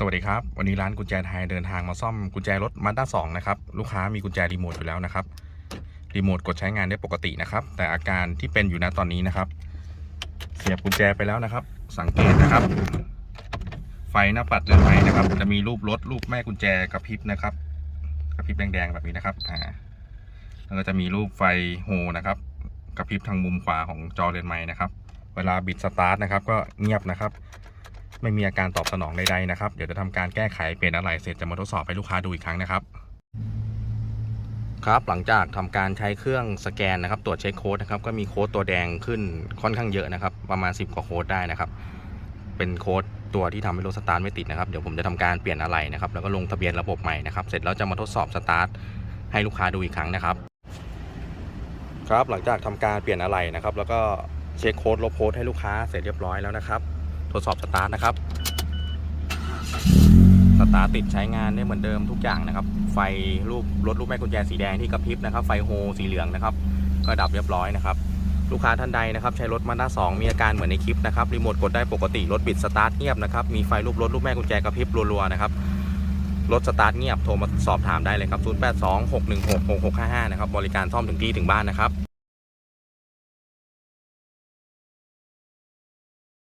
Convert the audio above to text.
สวัสดีครับ วันนี้ร้านกุญแจไทยเดินทางมาซ่อมกุญแจรถมาด้าสองนะครับ ลูกค้ามีกุญแจรีโมทอยู่แล้วนะครับ รีโมทกดใช้งานได้ปกตินะครับ แต่อาการที่เป็นอยู่ณตอนนี้นะครับ เสียบกุญแจไปแล้วนะครับ สังเกตนะครับ ไฟหน้าปัดเรือนไม้นะครับ จะมีรูปรถรูปแม่กุญแจกระพริบนะครับกระพริบแดงๆแบบนี้นะครับอ่าแล้วก็จะมีรูปไฟโฮนะครับกระพริบทางมุมขวาของจอเรือนไม้นะครับ เวลาบิดสตาร์ทนะครับ ก็เงียบนะครับ ไม่มีอาการตอบสนองใดๆนะครับ เดี๋ยวจะทำการแก้ไขเปลี่ยนอะไรเสร็จจะมาทดสอบให้ลูกค้าดูอีกครั้งนะครับ ครับหลังจากทำการใช้เครื่องสแกนนะครับ ตรวจเช็คโค้ดนะครับก็มีโค้ดตัวแดงขึ้นค่อนข้างเยอะนะครับ ประมาณ 10 กว่าโค้ดได้นะครับ เป็นโค้ดตัวที่ทำให้รถสตาร์ทไม่ติดนะครับเดี๋ยวผมจะทำการเปลี่ยนอะไรนะครับ แล้วก็ลงทะเบียนระบบใหม่นะครับ เสร็จแล้วจะมาทดสอบสตาร์ทให้ลูกค้าดูอีกครั้งนะครับ ครับหลังจากทำการเปลี่ยนอะไรนะครับ แล้วก็เช็คโค้ดลบโค้ดให้ลูกค้าเสร็จเรียบร้อยแล้วนะครับ ทดสอบสตาร์ทนะครับ สตาร์ทติดใช้งานได้เหมือนเดิมทุกอย่างนะครับ ไฟรูปรถรูปแม่กุญแจสีแดงที่กระพริบนะครับ ไฟโฮสีเหลืองนะครับ ก็ดับเรียบร้อยนะครับ ลูกค้าท่านใดนะครับ ใช้รถมาด้าสองมีอาการเหมือนในคลิปนะครับ รีโมทกดได้ปกติ รถบิดสตาร์ทเงียบนะครับ มีไฟรูปรถรูปแม่กุญแจกระพริบรัวๆนะครับ รถสตาร์ทเงียบ โทรมาสอบถามได้เลยครับ 0826166655 นะครับ บริการซ่อมถึงที่ถึงบ้านนะครับ